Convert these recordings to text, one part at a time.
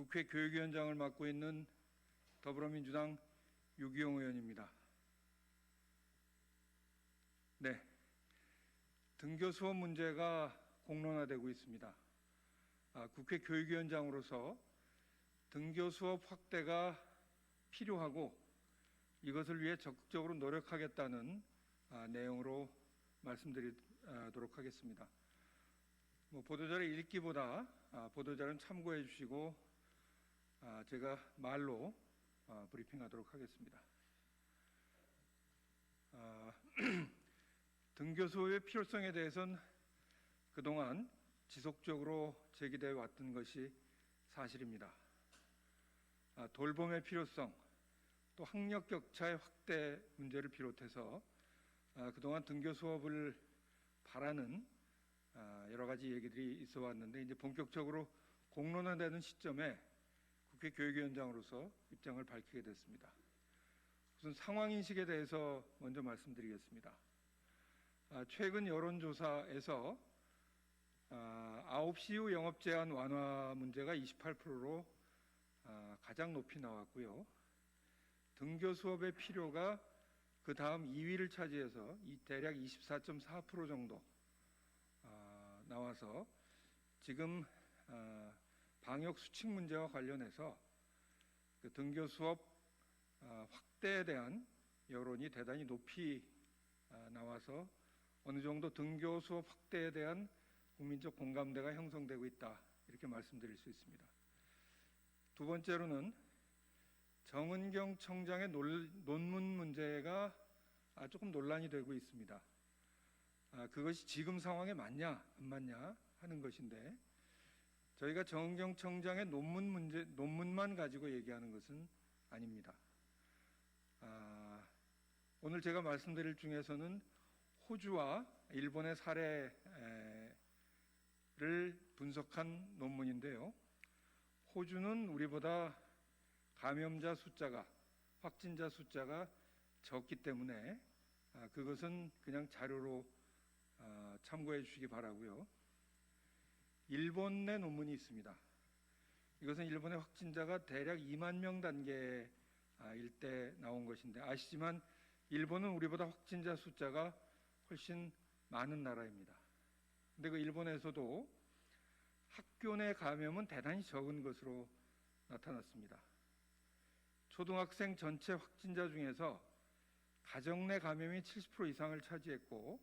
국회 교육위원장을 맡고 있는 더불어민주당 유기용 의원입니다. 네, 등교 수업 문제가 공론화되고 있습니다. 아, 국회 교육위원장으로서 등교 수업 확대가 필요하고 이것을 위해 적극적으로 노력하겠다는 아, 내용으로 말씀드리도록 하겠습니다. 뭐 보도자료 읽기보다 아, 보도자료는 참고해 주시고 아, 제가 말로 아, 브리핑하도록 하겠습니다. 아, 등교 수업의 필요성에 대해서는 그동안 지속적으로 제기되어 왔던 것이 사실입니다. 아, 돌봄의 필요성, 또 학력 격차의 확대 문제를 비롯해서 아, 그동안 등교 수업을 바라는 아, 여러 가지 얘기들이 있어 왔는데 이제 본격적으로 공론화되는 시점에 국회 교육위원장으로서 입장을 밝히게 됐습니다. 우선 상황 인식에 대해서 먼저 말씀드리겠습니다. 아, 최근 여론조사에서 아, 9시 후 영업 제한 완화 문제가 28%로 아, 가장 높이 나왔고요. 등교 수업의 필요가 그 다음 2위를 차지해서 이 대략 24.4% 정도 아, 나와서 지금 아, 방역 수칙 문제와 관련해서 그 등교 수업 아, 확대에 대한 여론이 대단히 높이 아, 나와서 어느 정도 등교 수업 확대에 대한 국민적 공감대가 형성되고 있다 이렇게 말씀드릴 수 있습니다. 두 번째로는 정은경 청장의 논, 논문 문제가 아, 조금 논란이 되고 있습니다. 아, 그것이 지금 상황에 맞냐 안 맞냐 하는 것인데 저희가 정은경 청장의 논문 문제 논문만 가지고 얘기하는 것은 아닙니다. 아, 오늘 제가 말씀드릴 중에서는 호주와 일본의 사례를 분석한 논문인데요. 호주는 우리보다 감염자 숫자가 확진자 숫자가 적기 때문에 아, 그것은 그냥 자료로 아, 참고해 주시기 바라고요. 일본 내 논문이 있습니다. 이것은 일본의 확진자가 대략 2만 명 단계일 때 나온 것인데 아시지만 일본은 우리보다 확진자 숫자가 훨씬 많은 나라입니다. 근데 그 일본에서도 학교 내 감염은 대단히 적은 것으로 나타났습니다. 초등학생 전체 확진자 중에서 가정 내 감염이 70% 이상을 차지했고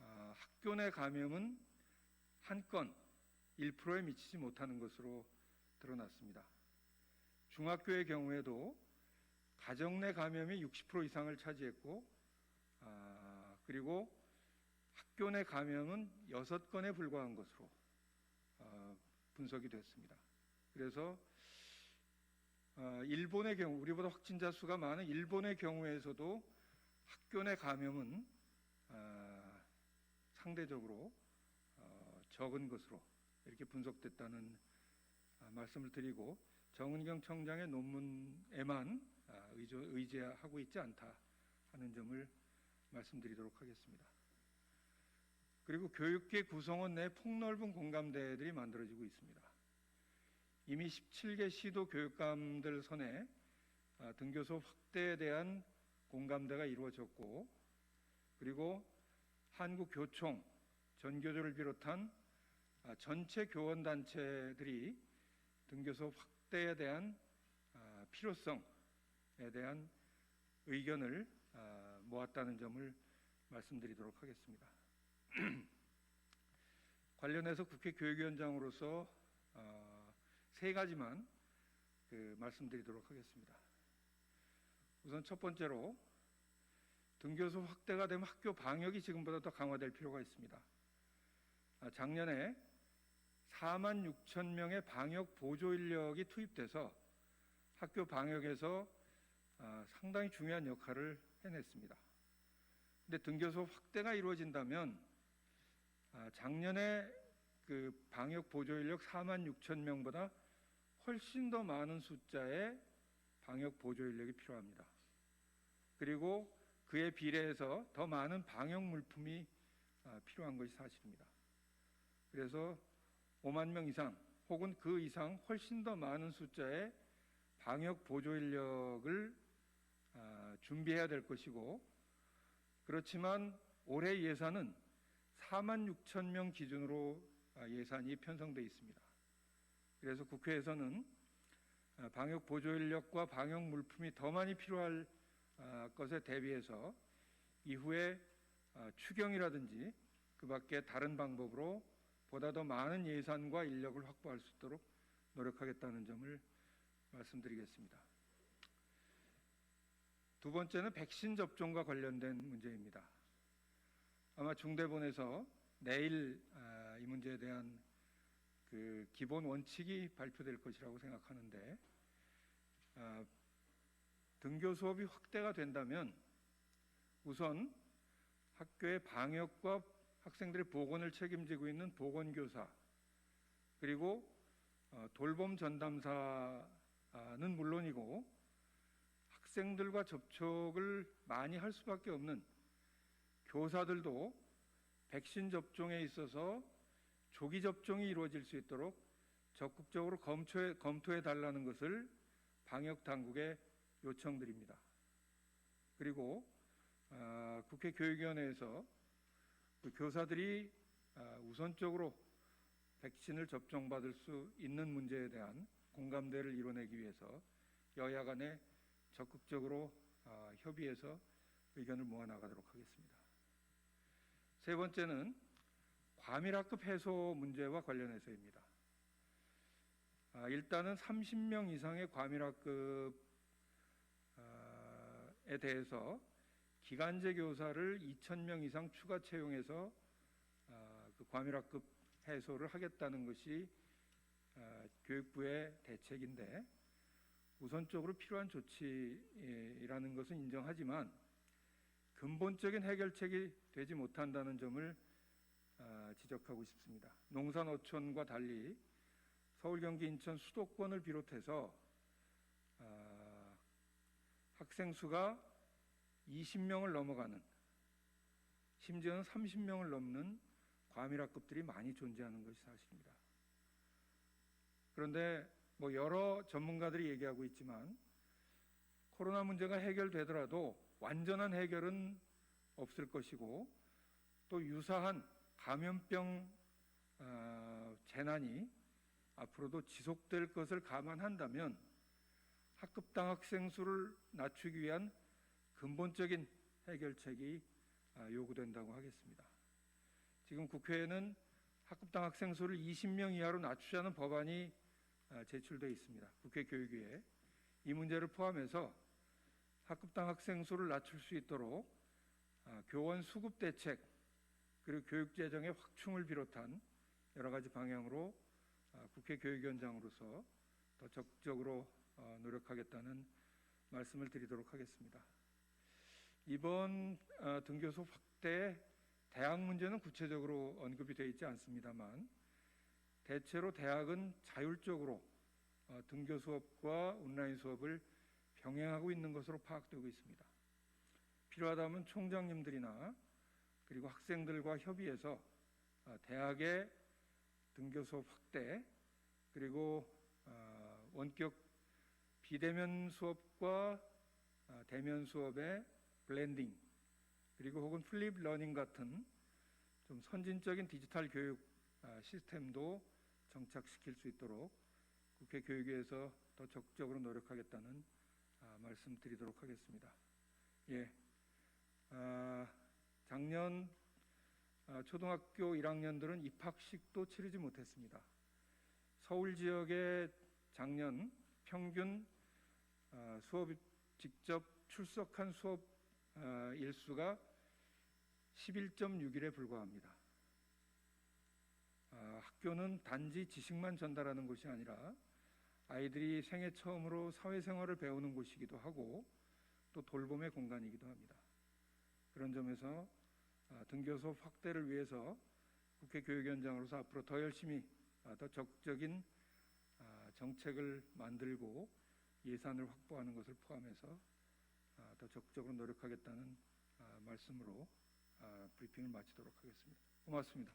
아, 학교 내 감염은 한 건 1%에 미치지 못하는 것으로 드러났습니다. 중학교의 경우에도 가정 내 감염이 60% 이상을 차지했고 아, 그리고 학교 내 감염은 6건에 불과한 것으로 어, 분석이 됐습니다. 그래서 어, 일본의 경우 우리보다 확진자 수가 많은 일본의 경우에서도 학교 내 감염은 어, 상대적으로 어, 적은 것으로 이렇게 분석됐다는 아, 말씀을 드리고 정은경 청장의 논문에만 아, 의지하고 있지 않다 하는 점을 말씀드리도록 하겠습니다. 그리고 교육계 구성원 내 폭넓은 공감대들이 만들어지고 있습니다. 이미 17개 시도 교육감들 선에 아, 등교소 확대에 대한 공감대가 이루어졌고 그리고 한국교총, 전교조를 비롯한 아, 전체 교원 단체들이 등교소 확대에 대한 아, 필요성에 대한 의견을 아, 모았다는 점을 말씀드리도록 하겠습니다. 관련해서 국회 교육위원장으로서 어, 세 가지만 그 말씀드리도록 하겠습니다. 우선 첫 번째로 등교소 확대가 되면 학교 방역이 지금보다 더 강화될 필요가 있습니다. 아, 작년에 4만 6천 명의 방역 보조 인력이 투입돼서 학교 방역에서 아, 상당히 중요한 역할을 해냈습니다. 근데 등교소 확대가 이루어진다면 아, 작년에 그 방역 보조 인력 4만 6천 명보다 훨씬 더 많은 숫자의 방역 보조 인력이 필요합니다. 그리고 그에 비례해서 더 많은 방역 물품이 아, 필요한 것이 사실입니다. 그래서 5만 명 이상 혹은 그 이상 훨씬 더 많은 숫자의 방역 보조 인력을 아, 준비해야 될 것이고 그렇지만 올해 예산은 4만 6천 명 기준으로 아, 예산이 편성돼 있습니다. 그래서 국회에서는 아, 방역 보조 인력과 방역 물품이 더 많이 필요할 아, 것에 대비해서 이후에 아, 추경이라든지 그 밖에 다른 방법으로 보다 더 많은 예산과 인력을 확보할 수 있도록 노력하겠다는 점을 말씀드리겠습니다. 두 번째는 백신 접종과 관련된 문제입니다. 아마 중대본에서 내일 아, 이 문제에 대한 그 기본 원칙이 발표될 것이라고 생각하는데 아, 등교 수업이 확대가 된다면 우선 학교의 방역과 학생들의 보건을 책임지고 있는 보건교사 그리고 어, 돌봄 전담사는 물론이고 학생들과 접촉을 많이 할 수밖에 없는 교사들도 백신 접종에 있어서 조기 접종이 이루어질 수 있도록 적극적으로 검토해, 검토해 달라는 것을 방역 당국에 요청드립니다. 그리고 아, 국회 교육위원회에서 그 교사들이 아, 우선적으로 백신을 접종받을 수 있는 문제에 대한 공감대를 이뤄내기 위해서 여야 간에 적극적으로 아, 협의해서 의견을 모아나가도록 하겠습니다. 세 번째는 과밀학급 해소 문제와 관련해서입니다. 아, 일단은 30명 이상의 과밀학급에 대해서 기간제 교사를 2,000명 이상 추가 채용해서 아, 그 과밀학급 해소를 하겠다는 것이 아, 교육부의 대책인데 우선적으로 필요한 조치라는 것은 인정하지만 근본적인 해결책이 되지 못한다는 점을 아, 지적하고 싶습니다. 농산어촌과 달리 서울, 경기, 인천 수도권을 비롯해서 아, 학생 수가 20명을 넘어가는 심지어는 30명을 넘는 과밀학급들이 많이 존재하는 것이 사실입니다. 그런데 뭐 여러 전문가들이 얘기하고 있지만 코로나 문제가 해결되더라도 완전한 해결은 없을 것이고 또 유사한 감염병 어, 재난이 앞으로도 지속될 것을 감안한다면 학급당 학생 수를 낮추기 위한 근본적인 해결책이 아, 요구된다고 하겠습니다. 지금 국회에는 학급당 학생 수를 20명 이하로 낮추자는 법안이 아, 제출돼 있습니다. 국회 교육위에 이 문제를 포함해서 학급당 학생 수를 낮출 수 있도록 아, 교원 수급 대책 그리고 교육 재정의 확충을 비롯한 여러 가지 방향으로 아, 국회 교육위원장으로서 더 적극적으로 어, 노력하겠다는 말씀을 드리도록 하겠습니다. 이번 어, 등교 수업 확대 대학 문제는 구체적으로 언급이 되어 있지 않습니다만 대체로 대학은 자율적으로 어, 등교 수업과 온라인 수업을 병행하고 있는 것으로 파악되고 있습니다. 필요하다면 총장님들이나 그리고 학생들과 협의해서 어, 대학의 등교 수업 확대 그리고 어, 원격 비대면 수업과 어, 대면 수업의 블렌딩 그리고 혹은 플립 러닝 같은 좀 선진적인 디지털 교육 아, 시스템도 정착시킬 수 있도록 국회 교육위에서 더 적극적으로 노력하겠다는 아, 말씀드리도록 하겠습니다. 예, 아, 작년 아, 초등학교 1학년들은 입학식도 치르지 못했습니다. 서울 지역의 작년 평균 아, 수업 직접 출석한 수업 아, 일수가 11.6일에 불과합니다. 아, 학교는 단지 지식만 전달하는 곳이 아니라 아이들이 생애 처음으로 사회생활을 배우는 곳이기도 하고 또 돌봄의 공간이기도 합니다. 그런 점에서 아, 등교 수업 확대를 위해서 국회 교육위원장으로서 앞으로 더 열심히 아, 더 적극적인 아, 정책을 만들고 예산을 확보하는 것을 포함해서 아, 더 적극적으로 노력하겠다는 아, 말씀으로 아, 브리핑을 마치도록 하겠습니다. 고맙습니다.